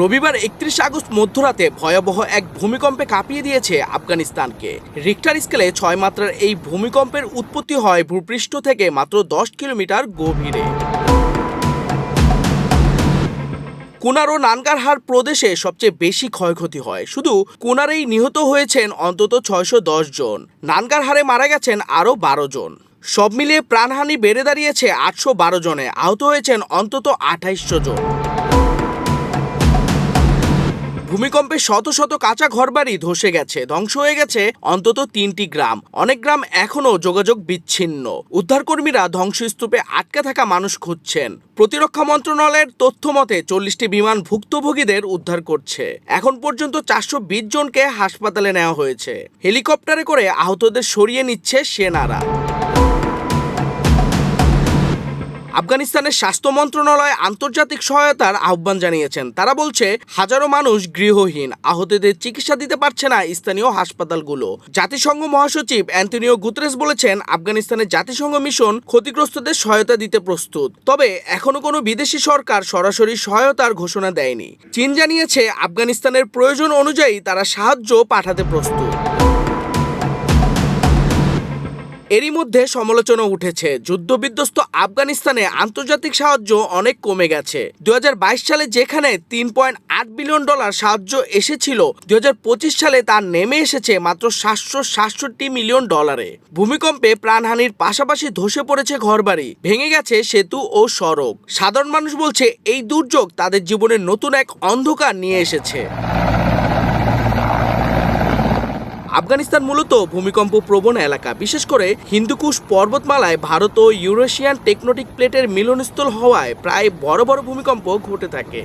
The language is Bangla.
রবিবার একত্রিশ আগস্ট মধ্যরাতে ভয়াবহ এক ভূমিকম্পে কাঁপিয়ে দিয়েছে আফগানিস্তানকে। রিক্টার স্কেলে ছয় মাত্রার এই ভূমিকম্পের উৎপত্তি হয় ভূপৃষ্ঠ থেকে মাত্র দশ কিলোমিটার গভীরে। কুনার ও নানগারহার প্রদেশে সবচেয়ে বেশি ক্ষয়ক্ষতি হয়। শুধু কুনারেই নিহত হয়েছেন অন্তত ছয়শো দশ জন। নানগারহারে মারা গেছেন আরও বারো জন। সব মিলিয়ে প্রাণহানি বেড়ে দাঁড়িয়েছে আটশো বারো জনে। আহত হয়েছেন অন্তত আঠাইশশো জন। ভূমিকম্পে শত শত কাঁচা ঘরবাড়ি ধসে গেছে, ধ্বংস হয়ে গেছে অন্তত তিনটি গ্রাম। অনেক গ্রাম এখনও যোগাযোগ বিচ্ছিন্ন। উদ্ধারকর্মীরা ধ্বংসস্তূপে আটকে থাকা মানুষ খুঁজছেন। প্রতিরক্ষা মন্ত্রণালয়ের তথ্য মতে চল্লিশটি বিমান ভুক্তভোগীদের উদ্ধার করছে। এখন পর্যন্ত চারশো বিশ জনকে হাসপাতালে নেওয়া হয়েছে। হেলিকপ্টারে করে আহতদের সরিয়ে নিচ্ছে সেনারা। আফগানিস্তানের স্বাস্থ্য মন্ত্রণালয় আন্তর্জাতিক সহায়তার আহ্বান জানিয়েছেন। তারা বলছে, হাজারো মানুষ গৃহহীন, আহতদের চিকিৎসা দিতে পারছে না স্থানীয় হাসপাতালগুলো। জাতিসংঘ মহাসচিব অ্যান্টনিও গুতরেস বলেছেন, আফগানিস্তানের জাতিসংঘ মিশন ক্ষতিগ্রস্তদের সহায়তা দিতে প্রস্তুত। তবে এখনও কোনো বিদেশি সরকার সরাসরি সহায়তার ঘোষণা দেয়নি। চীন জানিয়েছে, আফগানিস্তানের প্রয়োজন অনুযায়ী তারা সাহায্য পাঠাতে প্রস্তুত। এরই মধ্যে সমালোচনা উঠেছে। যুদ্ধবিধ্বস্ত আফগানিস্তানে আন্তর্জাতিক সাহায্য অনেক কমে গেছে। দু হাজার বাইশ সালে যেখানে তিন পয়েন্ট আট বিলিয়ন ডলার সাহায্য এসেছিল দুই হাজার পঁচিশ সালে তা নেমে এসেছে মাত্র সাতশো সাতষট্টি মিলিয়ন ডলারে। ভূমিকম্পে প্রাণহানির পাশাপাশি ধসে পড়েছে ঘরবাড়ি, ভেঙে গেছে সেতু ও সড়ক। সাধারণ মানুষ বলছে, এই দুর্যোগ তাদের জীবনে নতুন এক অন্ধকার নিয়ে এসেছে। আফগানিস্তান মূলত ভূমিকম্প প্রবণ এলাকা। বিশেষ করে হিন্দুকুশ পর্বতমালায় ভারত ও ইউরেশিয়ান টেকনোটিক প্লেটের মিলনস্থল হওয়ায় প্রায় বড় বড় ভূমিকম্প ঘটে থাকে।